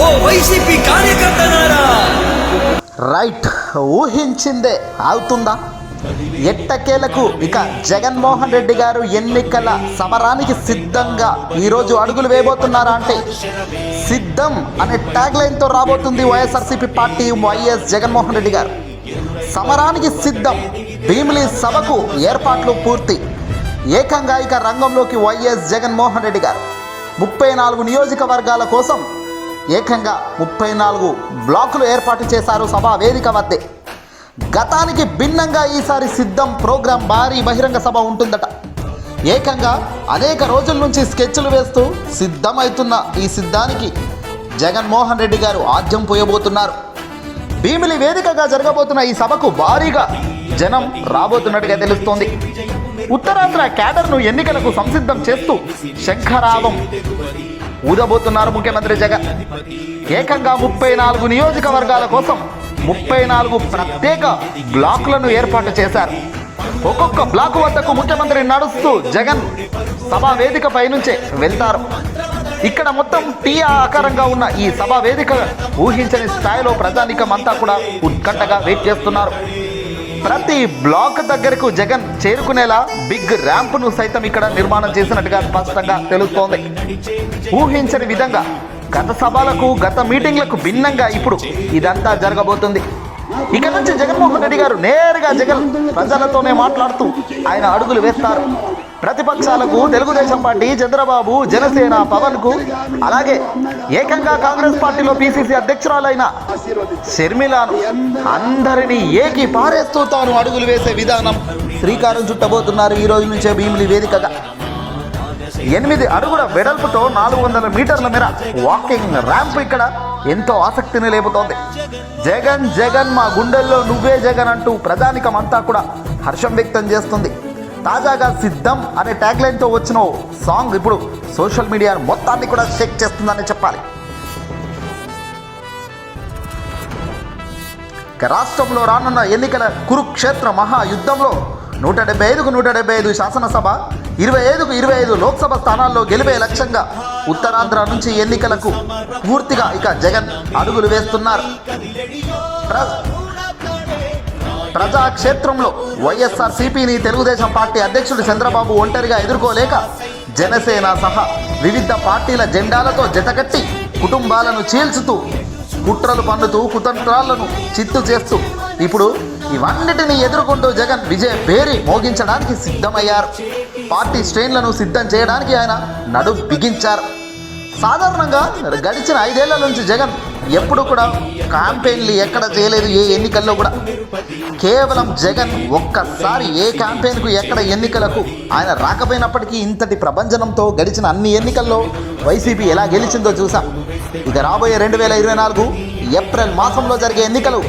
ఓ YCP కార్యకర్తనారా right ఊహించిందే అవుతుందా ఎట్టకేలకు ఇక జగన్మోహన్ రెడ్డి గారు ఎన్నికల సమరానికి సిద్ధంగా ఈరోజు అడుగులు వేయబోతున్నారా అంటే సిద్ధం అనే ట్యాగ్ లైన్తో రాబోతుంది వైఎస్ఆర్సీపీ పార్టీ వైఎస్ జగన్మోహన్ రెడ్డి గారు. సమరానికి సిద్ధం భీమిలి సభకు ఏర్పాట్లు పూర్తి. ఏకంగా ఇక రంగంలోకి వైఎస్ జగన్మోహన్ రెడ్డి గారు. ముప్పై నాలుగు నియోజకవర్గాల కోసం ఏకంగా ముప్పై నాలుగు బ్లాకులు ఏర్పాటు చేశారు సభా వేదిక వద్దే. గతానికి భిన్నంగా ఈసారి సిద్ధం ప్రోగ్రాం భారీ బహిరంగ సభ ఉంటుందట. ఏకంగా అనేక రోజుల నుంచి స్కెచ్లు వేస్తూ సిద్ధమవుతున్న ఈ సిద్ధానికి జగన్మోహన్ రెడ్డి గారు ఆద్యం పోయబోతున్నారు. భీమిలి వేదికగా జరగబోతున్న ఈ సభకు భారీగా జనం రాబోతున్నట్టుగా తెలుస్తోంది. ఉత్తరాంధ్ర క్యాడర్ను ఎన్నికలకు సంసిద్ధం చేస్తూ శంఖరావం ఊదబోతున్నారు ముఖ్యమంత్రి జగన్ ఏకంగా ముప్పై నాలుగు నియోజకవర్గాల కోసం ముప్పై నాలుగు ప్రత్యేక బ్లాకులను ఏర్పాటు చేశారు. ఒక్కొక్క బ్లాకు వద్దకు ముఖ్యమంత్రి నడుస్తూ జగన్ సభా వేదిక పైనుంచే వెళ్తారు. ఇక్కడ మొత్తం టీ ఆకారంగా ఉన్న ఈ సభా వేదిక ఊహించని స్థాయిలో ప్రజానికం అంతా కూడా ఉత్కంఠగా వెయిట్ చేస్తున్నారు. ప్రతి బ్లాక్ దగ్గరకు జగన్ చేరుకునేలా బిగ్ ర్యాంప్ను సైతం ఇక్కడ నిర్మాణం చేసినట్టుగా స్పష్టంగా తెలుస్తోంది. ఊహించని విధంగా గత సభలకు గత మీటింగ్లకు భిన్నంగా ఇప్పుడు ఇదంతా జరగబోతుంది. ఇక నుంచి జగన్మోహన్ రెడ్డి గారు నేరుగా జగన్ ప్రజలతోనే మాట్లాడుతూ ఆయన అడుగులు వేస్తారు. ప్రతిపక్షాలకు తెలుగుదేశం పార్టీ చంద్రబాబు జనసేన పవన్కు అలాగే ఏకంగా కాంగ్రెస్ పార్టీలో పిసిసి అధ్యక్షురాలైన షర్మిలాను అందరినీ ఏకి పారేస్తూ తాను అడుగులు వేసే విధానం శ్రీకారం చుట్టబోతున్నారు ఈ రోజు నుంచే భీమిలి వేదికగా ఎనిమిది అడుగుల వెడల్పుతో నాలుగు వందల మీటర్ల మేర వాకింగ్ ర్యాంప్ ఇక్కడ ఎంతో ఆసక్తిని లేపుతోంది. జగన్ జగన్ మా గుండెల్లో నువ్వే జగన్ అంటూ ప్రజానికమంతా కూడా హర్షం వ్యక్తం చేస్తుంది. తాజాగా సిద్ధం అనే ట్యాగ్ లైన్తో వచ్చిన సాంగ్ ఇప్పుడు సోషల్ మీడియా మొత్తాన్ని కూడా షేక్ చేస్తుందని చెప్పాలి. రాష్ట్రంలో రానున్న ఎన్నికల కురుక్షేత్ర మహాయుద్ధంలో నూట డెబ్బై ఐదుకు నూట డెబ్బై ఐదు శాసనసభ ఇరవై ఐదుకు ఇరవై ఐదు లోక్సభ స్థానాల్లో గెలిపే లక్ష్యంగా ఉత్తరాంధ్ర నుంచి ఎన్నికలకు పూర్తిగా ఇక జగన్ అడుగులు వేస్తున్నారు. ప్రజాక్షేత్రంలో వైఎస్ఆర్ సిపిని తెలుగుదేశం పార్టీ అధ్యక్షుడు చంద్రబాబు ఒంటరిగా ఎదుర్కోలేక జనసేన సహా వివిధ పార్టీల జెండాలతో జతకట్టి కుటుంబాలను చీల్చుతూ కుట్రలు పన్నుతూ కుతంత్రాలను చిత్తు చేస్తూ ఇప్పుడు ఇవన్నిటిని ఎదుర్కొంటూ జగన్ విజయ పేరి మోగించడానికి సిద్ధమయ్యారు. పార్టీ శ్రేణులను సిద్ధం చేయడానికి ఆయన నడు బిగించారు. సాధారణంగా గడిచిన ఐదేళ్ళ నుంచి జగన్ ఎప్పుడు కూడా క్యాంపెయిన్లు ఎక్కడ చేయలేదు ఏ ఎన్నికల్లో కూడా. కేవలం జగన్ ఒక్కసారి ఏ క్యాంపెయిన్కు ఎక్కడ ఎన్నికలకు ఆయన రాకపోయినప్పటికీ ఇంతటి ప్రపంచనంతో గడిచిన అన్ని ఎన్నికల్లో వైసీపీ ఎలా గెలిచిందో చూసాం. ఇక రాబోయే రెండు వేల ఇరవై నాలుగు ఏప్రిల్ మాసంలో జరిగే ఎన్నికలు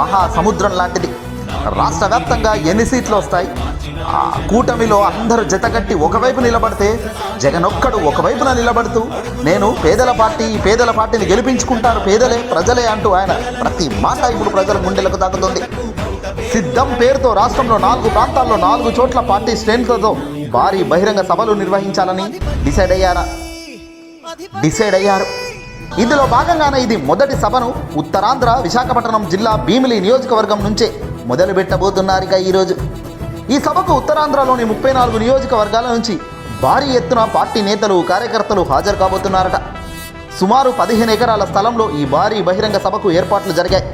మహాసముద్రం లాంటిది. రాష్ట్ర వ్యాప్తంగా ఎన్ని సీట్లు వస్తాయి? ఆ కూటమిలో అందరూ జతగట్టి ఒకవైపు నిలబడితే జగనొక్కడు ఒకవైపున నిలబడుతూ నేను పేదల పార్టీ పేదల పార్టీని గెలిపించుకుంటారు పేదలే ప్రజలే అంటూ ఆయన ప్రతి మాట ఇప్పుడు ప్రజల గుండెలకు తాకుతుంది సిద్ధం పేరుతో రాష్ట్రంలో నాలుగు ప్రాంతాల్లో నాలుగు చోట్ల పార్టీ శ్రేణులతో భారీ బహిరంగ సభలు నిర్వహించాలని డిసైడ్ అయ్యారా? డిసైడ్ అయ్యారు. ఇందులో భాగంగానే ఇది మొదటి సభను ఉత్తరాంధ్ర విశాఖపట్నం జిల్లా భీమిలి నియోజకవర్గం నుంచే మొదలు పెట్టబోతున్నారు ఇక ఈరోజు. ఈ సభకు ఉత్తరాంధ్రలోని ముప్పై నాలుగు నియోజకవర్గాల నుంచి భారీ ఎత్తున పార్టీ నేతలు కార్యకర్తలు హాజరు కాబోతున్నారట. సుమారు పదిహేను ఎకరాల స్థలంలో ఈ భారీ బహిరంగ సభకు ఏర్పాట్లు జరిగాయి.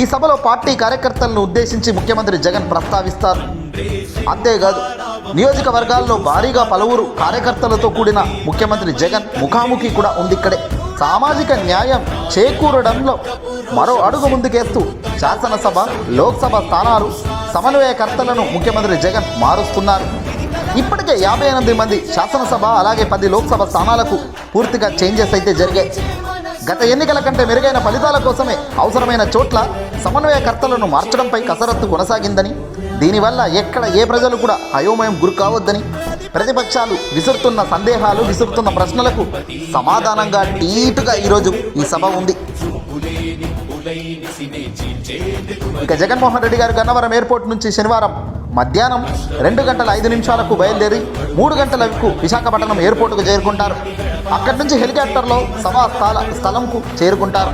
ఈ సభలో పార్టీ కార్యకర్తలను ఉద్దేశించి ముఖ్యమంత్రి జగన్ ప్రస్తావిస్తారు. అంతేకాదు నియోజకవర్గాల్లో భారీగా పలువురు కార్యకర్తలతో కూడిన ముఖ్యమంత్రి జగన్ ముఖాముఖి కూడా ఉంది ఇక్కడే. సామాజిక న్యాయం చేకూరడంలో మరో అడుగు ముందుకేస్తూ శాసనసభ లోక్సభ స్థానాలు సమన్వయకర్తలను ముఖ్యమంత్రి జగన్ మారుస్తున్నారు. ఇప్పటికే యాభై ఎనిమిది మంది శాసనసభ అలాగే పది లోక్సభ స్థానాలకు పూర్తిగా చేంజెస్ అయితే జరిగాయి. గత ఎన్నికల కంటే మెరుగైన ఫలితాల కోసమే అవసరమైన చోట్ల సమన్వయకర్తలను మార్చడంపై కసరత్తు కొనసాగిందని దీనివల్ల ఎక్కడ ఏ ప్రజలు కూడా అయోమయం గురి కావద్దని ప్రతిపక్షాలు విసురుతున్న సందేహాలు విసురుతున్న ప్రశ్నలకు సమాధానంగా టీటుగా ఈరోజు ఈ సభ ఉంది. ఇక జగన్మోహన్ రెడ్డి గారు గన్నవరం ఎయిర్పోర్ట్ నుంచి శనివారం మధ్యాహ్నం రెండు గంటల ఐదు నిమిషాలకు బయలుదేరి మూడు గంటలకు విశాఖపట్నం ఎయిర్పోర్టుకు చేరుకుంటారు. అక్కడి నుంచి హెలికాప్టర్లో సభా స్థల స్థలంకు చేరుకుంటారు.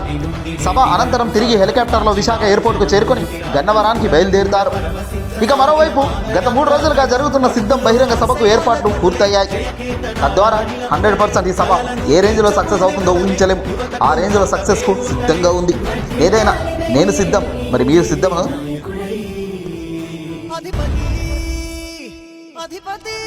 సభ అనంతరం తిరిగి హెలికాప్టర్లో విశాఖ ఎయిర్పోర్టుకు చేరుకొని గన్నవరానికి బయలుదేరుతారు. ఇక మరోవైపు గత మూడు రోజులుగా జరుగుతున్న సిద్ధం బహిరంగ సభకు ఏర్పాట్లు పూర్తయ్యాయి. తద్వారా హండ్రెడ్ పర్సెంట్ ఈ సభ ఏ రేంజ్లో సక్సెస్ అవుతుందో ఊహించలేము. ఆ రేంజ్లో సక్సెస్కు సిద్ధంగా ఉంది. ఏదైనా నేను సిద్ధం మరి మీరు సిద్ధమా? అధిపతి అధిపతి